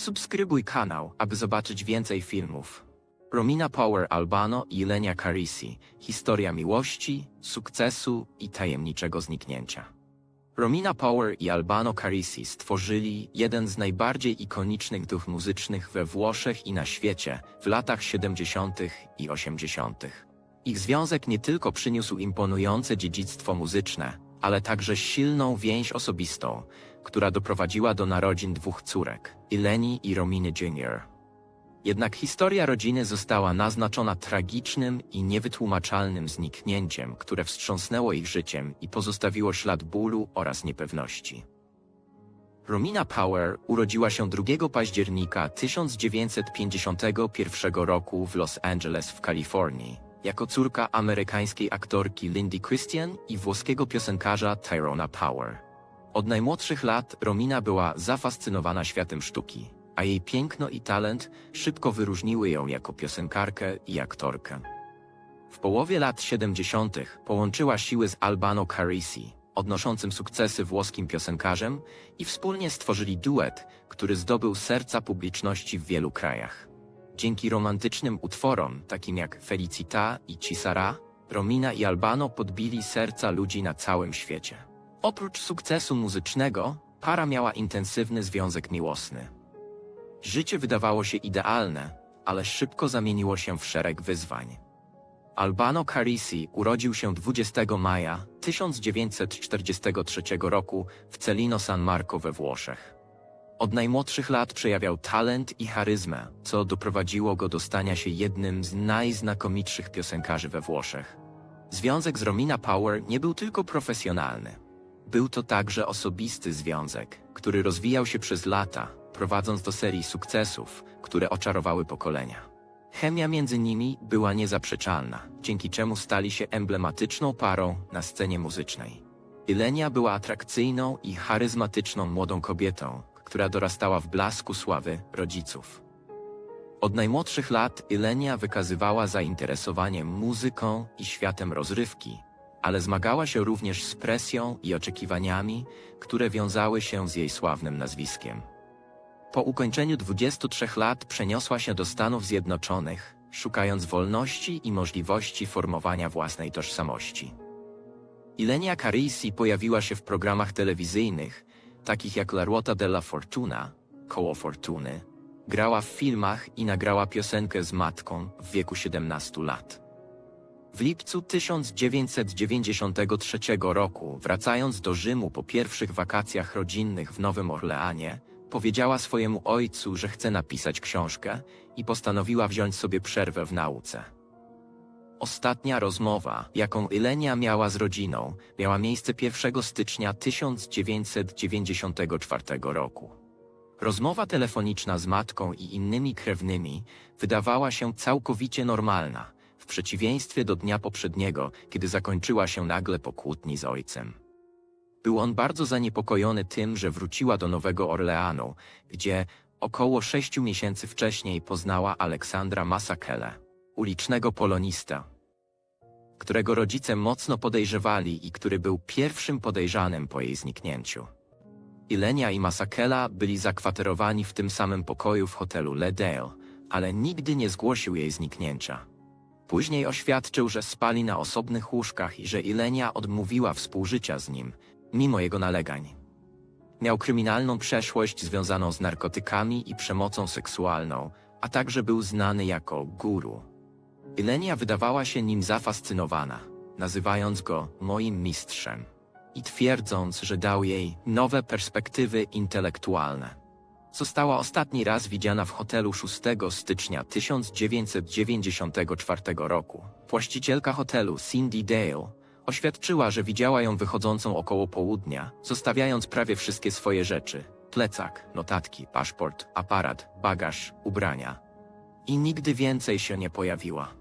Subskrybuj kanał, aby zobaczyć więcej filmów. Romina Power Albano i Lenia Carisi. Historia miłości, sukcesu i tajemniczego zniknięcia. Romina Power i Albano Carisi stworzyli jeden z najbardziej ikonicznych duch muzycznych we Włoszech i na świecie w latach 70. i 80. Ich związek nie tylko przyniósł imponujące dziedzictwo muzyczne, ale także silną więź osobistą, która doprowadziła do narodzin dwóch córek, Ileni i Rominy Jr. Jednak historia rodziny została naznaczona tragicznym i niewytłumaczalnym zniknięciem, które wstrząsnęło ich życiem i pozostawiło ślad bólu oraz niepewności. Romina Power urodziła się 2 października 1951 roku w Los Angeles w Kalifornii, jako córka amerykańskiej aktorki Lindy Christian i włoskiego piosenkarza Tyrona Power. Od najmłodszych lat Romina była zafascynowana światem sztuki, a jej piękno i talent szybko wyróżniły ją jako piosenkarkę i aktorkę. W połowie lat 70. połączyła siły z Albano Carisi, odnoszącym sukcesy włoskim piosenkarzem i wspólnie stworzyli duet, który zdobył serca publiczności w wielu krajach. Dzięki romantycznym utworom, takim jak Felicita i Cisara, Romina i Albano podbili serca ludzi na całym świecie. Oprócz sukcesu muzycznego, para miała intensywny związek miłosny. Życie wydawało się idealne, ale szybko zamieniło się w szereg wyzwań. Albano Carisi urodził się 20 maja 1943 roku w Celino San Marco we Włoszech. Od najmłodszych lat przejawiał talent i charyzmę, co doprowadziło go do stania się jednym z najznakomitszych piosenkarzy we Włoszech. Związek z Romina Power nie był tylko profesjonalny. Był to także osobisty związek, który rozwijał się przez lata, prowadząc do serii sukcesów, które oczarowały pokolenia. Chemia między nimi była niezaprzeczalna, dzięki czemu stali się emblematyczną parą na scenie muzycznej. Ilenia była atrakcyjną i charyzmatyczną młodą kobietą, która dorastała w blasku sławy rodziców. Od najmłodszych lat Ilenia wykazywała zainteresowanie muzyką i światem rozrywki, ale zmagała się również z presją i oczekiwaniami, które wiązały się z jej sławnym nazwiskiem. Po ukończeniu 23 lat przeniosła się do Stanów Zjednoczonych, szukając wolności i możliwości formowania własnej tożsamości. Ilenia Carisi pojawiła się w programach telewizyjnych, takich jak La Ruota della Fortuna, Koło Fortuny. Grała w filmach i nagrała piosenkę z matką w wieku 17 lat. W lipcu 1993 roku, wracając do Rzymu po pierwszych wakacjach rodzinnych w Nowym Orleanie, powiedziała swojemu ojcu, że chce napisać książkę i postanowiła wziąć sobie przerwę w nauce. Ostatnia rozmowa, jaką Ilenia miała z rodziną, miała miejsce 1 stycznia 1994 roku. Rozmowa telefoniczna z matką i innymi krewnymi wydawała się całkowicie normalna, w przeciwieństwie do dnia poprzedniego, kiedy zakończyła się nagle po kłótni z ojcem. Był on bardzo zaniepokojony tym, że wróciła do Nowego Orleanu, gdzie około sześciu miesięcy wcześniej poznała Aleksandra Masakele, ulicznego polonista, którego rodzice mocno podejrzewali i który był pierwszym podejrzanym po jej zniknięciu. Ilenia i Masakela byli zakwaterowani w tym samym pokoju w hotelu Ledale, ale nigdy nie zgłosił jej zniknięcia. Później oświadczył, że spali na osobnych łóżkach i że Ilenia odmówiła współżycia z nim, mimo jego nalegań. Miał kryminalną przeszłość związaną z narkotykami i przemocą seksualną, a także był znany jako guru. Ilenia wydawała się nim zafascynowana, nazywając go moim mistrzem i twierdząc, że dał jej nowe perspektywy intelektualne. Została ostatni raz widziana w hotelu 6 stycznia 1994 roku. Właścicielka hotelu Cindy Dale oświadczyła, że widziała ją wychodzącą około południa, zostawiając prawie wszystkie swoje rzeczy: plecak, notatki, paszport, aparat, bagaż, ubrania. I nigdy więcej się nie pojawiła.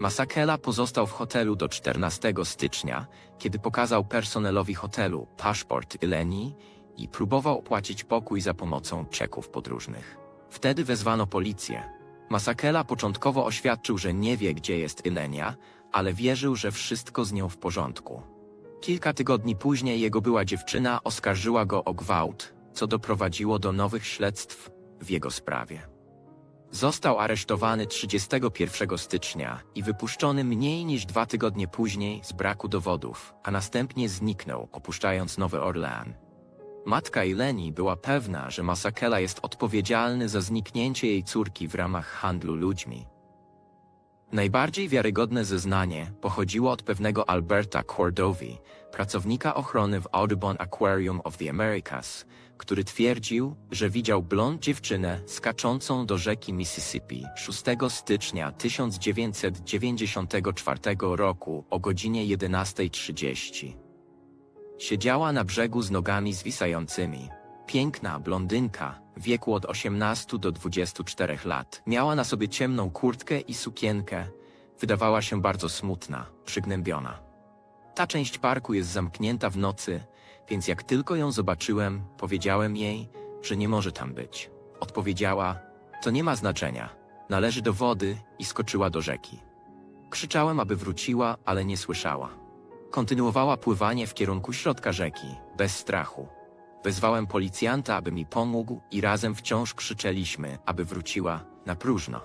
Masakela pozostał w hotelu do 14 stycznia, kiedy pokazał personelowi hotelu paszport Ileni i próbował opłacić pokój za pomocą czeków podróżnych. Wtedy wezwano policję. Masakela początkowo oświadczył, że nie wie, gdzie jest Ilenia, ale wierzył, że wszystko z nią w porządku. Kilka tygodni później jego była dziewczyna oskarżyła go o gwałt, co doprowadziło do nowych śledztw w jego sprawie. Został aresztowany 31 stycznia i wypuszczony mniej niż dwa tygodnie później z braku dowodów, a następnie zniknął, opuszczając Nowy Orlean. Matka Eleni była pewna, że Masakela jest odpowiedzialny za zniknięcie jej córki w ramach handlu ludźmi. Najbardziej wiarygodne zeznanie pochodziło od pewnego Alberta Cordovi, pracownika ochrony w Audubon Aquarium of the Americas, który twierdził, że widział blond dziewczynę skaczącą do rzeki Mississippi 6 stycznia 1994 roku o godzinie 11.30. Siedziała na brzegu z nogami zwisającymi. Piękna blondynka, wieku od 18 do 24 lat. Miała na sobie ciemną kurtkę i sukienkę. Wydawała się bardzo smutna, przygnębiona. Ta część parku jest zamknięta w nocy, więc jak tylko ją zobaczyłem, powiedziałem jej, że nie może tam być. Odpowiedziała, to nie ma znaczenia, należy do wody i skoczyła do rzeki. Krzyczałem, aby wróciła, ale nie słyszała. Kontynuowała pływanie w kierunku środka rzeki, bez strachu. Wezwałem policjanta, aby mi pomógł i razem wciąż krzyczeliśmy, aby wróciła na próżno.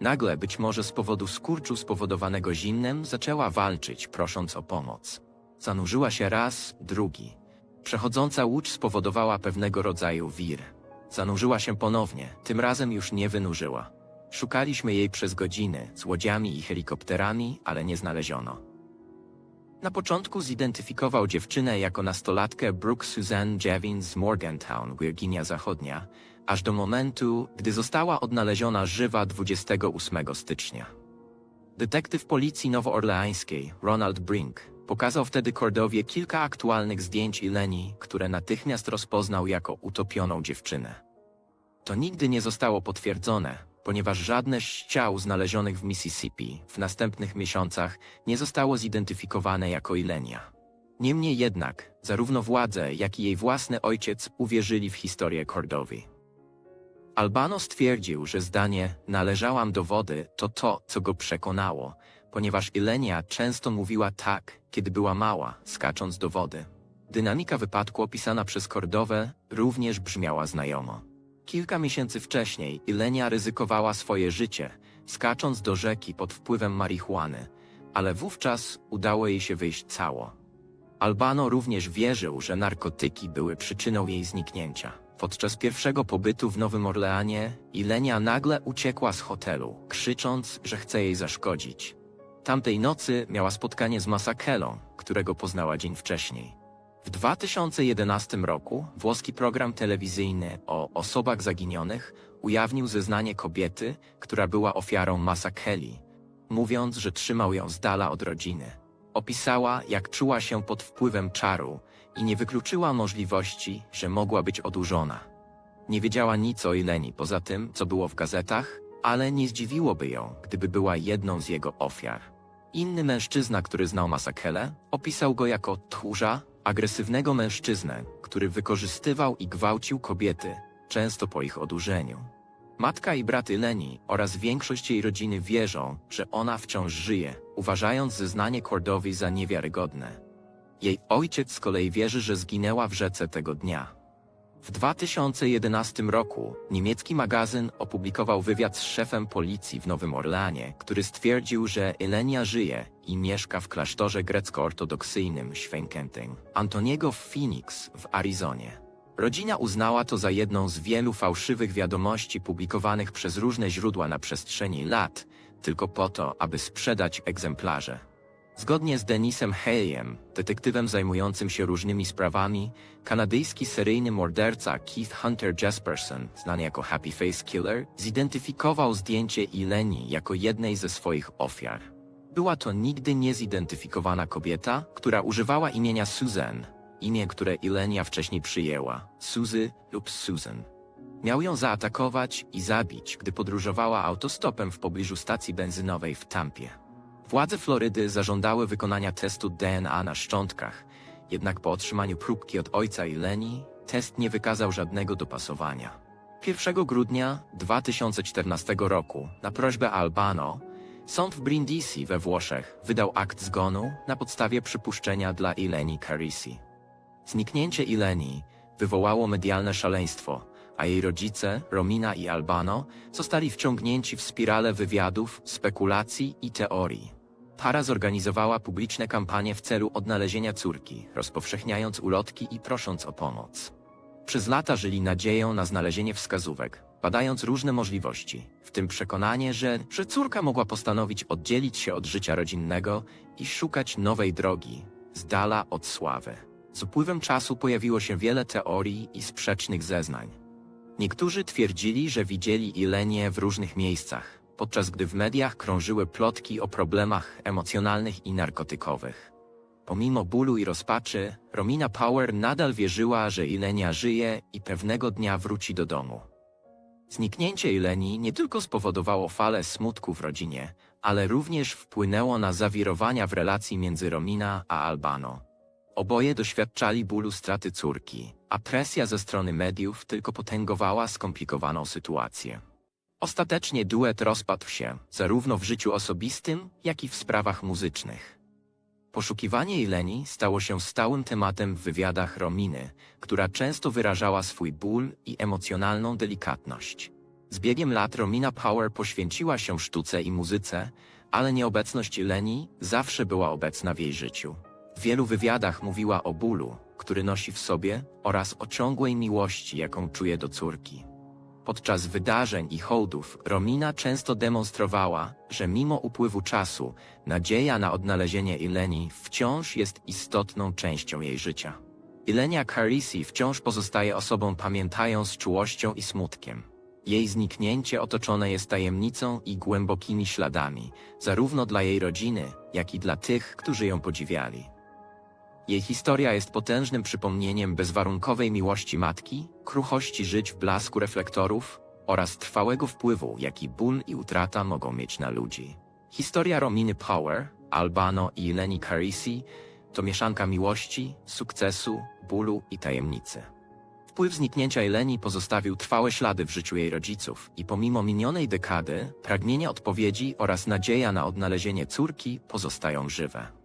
Nagle, być może z powodu skurczu spowodowanego zimnem, zaczęła walczyć, prosząc o pomoc. Zanurzyła się raz, drugi. Przechodząca łódź spowodowała pewnego rodzaju wir. Zanurzyła się ponownie, tym razem już nie wynurzyła. Szukaliśmy jej przez godziny, z łodziami i helikopterami, ale nie znaleziono. Na początku zidentyfikował dziewczynę jako nastolatkę Brooke Suzanne Jevins z Morgantown, Virginia Zachodnia, aż do momentu, gdy została odnaleziona żywa 28 stycznia. Detektyw policji nowoorleańskiej, Ronald Brink, pokazał wtedy Cordowie kilka aktualnych zdjęć Ileni, które natychmiast rozpoznał jako utopioną dziewczynę. To nigdy nie zostało potwierdzone, ponieważ żadne z ciał znalezionych w Mississippi w następnych miesiącach nie zostało zidentyfikowane jako Ilenia. Niemniej jednak, zarówno władze, jak i jej własny ojciec uwierzyli w historię Cordovi. Albano stwierdził, że zdanie należałam do wody to to, co go przekonało, ponieważ Ilenia często mówiła tak, kiedy była mała, skacząc do wody. Dynamika wypadku opisana przez Kordowę również brzmiała znajomo. Kilka miesięcy wcześniej Ilenia ryzykowała swoje życie, skacząc do rzeki pod wpływem marihuany, ale wówczas udało jej się wyjść cało. Albano również wierzył, że narkotyki były przyczyną jej zniknięcia. Podczas pierwszego pobytu w Nowym Orleanie Ilenia nagle uciekła z hotelu, krzycząc, że chce jej zaszkodzić. Tamtej nocy miała spotkanie z Masakelą, którego poznała dzień wcześniej. W 2011 roku włoski program telewizyjny o osobach zaginionych ujawnił zeznanie kobiety, która była ofiarą Masakeli, mówiąc, że trzymał ją z dala od rodziny. Opisała, jak czuła się pod wpływem czaru i nie wykluczyła możliwości, że mogła być odurzona. Nie wiedziała nic o Ileni poza tym, co było w gazetach, ale nie zdziwiłoby ją, gdyby była jedną z jego ofiar. Inny mężczyzna, który znał Masakelę, opisał go jako tchórza, agresywnego mężczyznę, który wykorzystywał i gwałcił kobiety, często po ich odurzeniu. Matka i brat Ileni oraz większość jej rodziny wierzą, że ona wciąż żyje, uważając zeznanie Cordowi za niewiarygodne. Jej ojciec z kolei wierzy, że zginęła w rzece tego dnia. W 2011 roku niemiecki magazyn opublikował wywiad z szefem policji w Nowym Orleanie, który stwierdził, że Elenia żyje i mieszka w klasztorze grecko-ortodoksyjnym Świękętym Antoniego w Phoenix w Arizonie. Rodzina uznała to za jedną z wielu fałszywych wiadomości publikowanych przez różne źródła na przestrzeni lat, tylko po to, aby sprzedać egzemplarze. Zgodnie z Denisem Haleyem, detektywem zajmującym się różnymi sprawami, kanadyjski seryjny morderca Keith Hunter Jesperson, znany jako Happy Face Killer, zidentyfikował zdjęcie Ileni jako jednej ze swoich ofiar. Była to nigdy niezidentyfikowana kobieta, która używała imienia Susan, imię, które Ilenia wcześniej przyjęła, Suzy lub Susan. Miał ją zaatakować i zabić, gdy podróżowała autostopem w pobliżu stacji benzynowej w Tampie. Władze Florydy zażądały wykonania testu DNA na szczątkach, jednak po otrzymaniu próbki od ojca i Leni, test nie wykazał żadnego dopasowania. 1 grudnia 2014 roku, na prośbę Albano, sąd w Brindisi we Włoszech wydał akt zgonu na podstawie przypuszczenia dla Ileni Carisi. Zniknięcie Ileni wywołało medialne szaleństwo, a jej rodzice, Romina i Albano, zostali wciągnięci w spiralę wywiadów, spekulacji i teorii. Para zorganizowała publiczne kampanie w celu odnalezienia córki, rozpowszechniając ulotki i prosząc o pomoc. Przez lata żyli nadzieją na znalezienie wskazówek, badając różne możliwości, w tym przekonanie, że, że córka mogła postanowić oddzielić się od życia rodzinnego i szukać nowej drogi, z dala od sławy. Z upływem czasu pojawiło się wiele teorii i sprzecznych zeznań. Niektórzy twierdzili, że widzieli Ilenię w różnych miejscach, podczas gdy w mediach krążyły plotki o problemach emocjonalnych i narkotykowych. Pomimo bólu i rozpaczy, Romina Power nadal wierzyła, że Ilenia żyje i pewnego dnia wróci do domu. Zniknięcie Ileni nie tylko spowodowało falę smutku w rodzinie, ale również wpłynęło na zawirowania w relacji między Romina a Albano. Oboje doświadczali bólu straty córki, a presja ze strony mediów tylko potęgowała skomplikowaną sytuację. Ostatecznie duet rozpadł się, zarówno w życiu osobistym, jak i w sprawach muzycznych. Poszukiwanie Ileni stało się stałym tematem w wywiadach Rominy, która często wyrażała swój ból i emocjonalną delikatność. Z biegiem lat Romina Power poświęciła się sztuce i muzyce, ale nieobecność Ileni zawsze była obecna w jej życiu. W wielu wywiadach mówiła o bólu, który nosi w sobie, oraz o ciągłej miłości, jaką czuje do córki. Podczas wydarzeń i hołdów Romina często demonstrowała, że mimo upływu czasu nadzieja na odnalezienie Ileni wciąż jest istotną częścią jej życia. Ilenia Carisi wciąż pozostaje osobą pamiętają z czułością i smutkiem. Jej zniknięcie otoczone jest tajemnicą i głębokimi śladami, zarówno dla jej rodziny, jak i dla tych, którzy ją podziwiali. Jej historia jest potężnym przypomnieniem bezwarunkowej miłości matki, kruchości żyć w blasku reflektorów oraz trwałego wpływu, jaki ból i utrata mogą mieć na ludzi. Historia Rominy Power, Albano i Leni Carisi to mieszanka miłości, sukcesu, bólu i tajemnicy. Wpływ zniknięcia Eleni pozostawił trwałe ślady w życiu jej rodziców i pomimo minionej dekady, pragnienie odpowiedzi oraz nadzieja na odnalezienie córki pozostają żywe.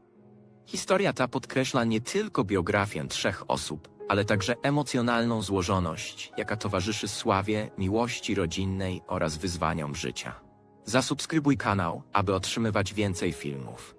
Historia ta podkreśla nie tylko biografię trzech osób, ale także emocjonalną złożoność, jaka towarzyszy sławie, miłości rodzinnej oraz wyzwaniom życia. Zasubskrybuj kanał, aby otrzymywać więcej filmów.